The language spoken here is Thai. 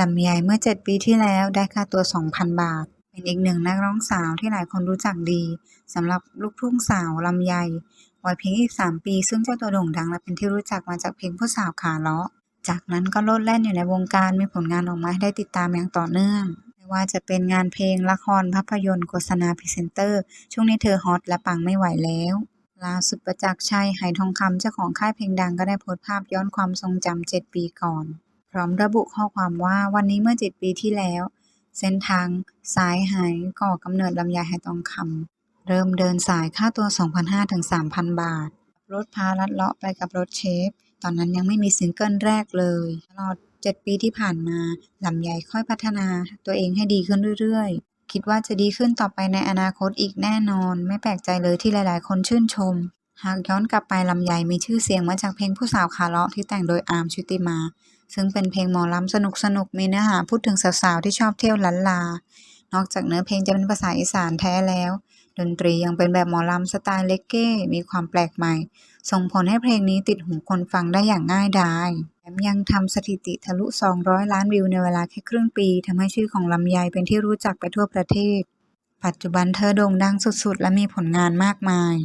ลำไยเมื่อ 7 ปีที่แล้วได้ค่าตัว 2,000 บาท เป็นอีกหนึ่งนักร้องสาวที่หลายคนรู้จักดีสำหรับลูกทุ่งสาวลำไยวัยเพียง 23 ปี ซึ่งเจ้าตัวโด่งดังและเป็นที่รู้จักมาจากเพลงผู้สาวขาเลาะ จากนั้นก็โลดแล่นอยู่ในวงการมีผลงานออกมาให้ได้ติดตามอย่างต่อเนื่องไม่ว่าจะเป็นงานเพลงละครภาพยนตร์โฆษณาพรีเซนเตอร์ ช่วงนี้เธอฮอตและปังไม่ไหวแล้วล่าสุดประจักษ์ชัยไหทองคำเจ้าของค่ายเพลงดังก็ได้โพสต์ภาพย้อนความทรงจำ7ปีก่อน พร้อมระบุข้อความว่าวันนี้เมื่อ 7 ปีที่แล้ว เส้นทางสายไหก่อกำเนิดลำไยไหทองคำเริ่มเดินสายค่าตัว 2,500ถึง3,000 บาท รถพาลัดเลาะไปกับรถเชฟ ตอนนั้นยังไม่มีซิงเกิลแรกเลยตลอด 7 ปีที่ผ่านมาลำไยค่อยพัฒนาตัวเองให้ดีขึ้นเรื่อยๆ คิดว่าจะดีขึ้นต่อไปในอนาคตอีกแน่นอน ไม่แปลกใจเลยที่หลายๆ คนชื่นชม หากย้อนกลับไปลำไยมีชื่อเสียงมาจากเพลงผู้สาวขาเลาะที่แต่งโดยอาร์มชุติมา ซึ่งเป็นเพลงหมอลำสนุกๆมีเนื้อหาพูดถึงสาวๆที่ชอบเที่ยวลันลา นอกจากเนื้อเพลงจะเป็นภาษาอีสานแท้แล้ว ดนตรียังเป็นแบบหมอลำสไตล์เลกเก้มีความแปลกใหม่ ส่งผลให้เพลงนี้ติดหูคนฟังได้อย่างง่ายดายแถมยังทำสถิติทะลุ 200 ล้านวิวในเวลาแค่ครึ่งปีทำให้ชื่อของลำไยเป็นที่รู้จักไปทั่วประเทศ ปัจจุบันเธอโด่งดังสุดๆ และมีผลงานมากมาย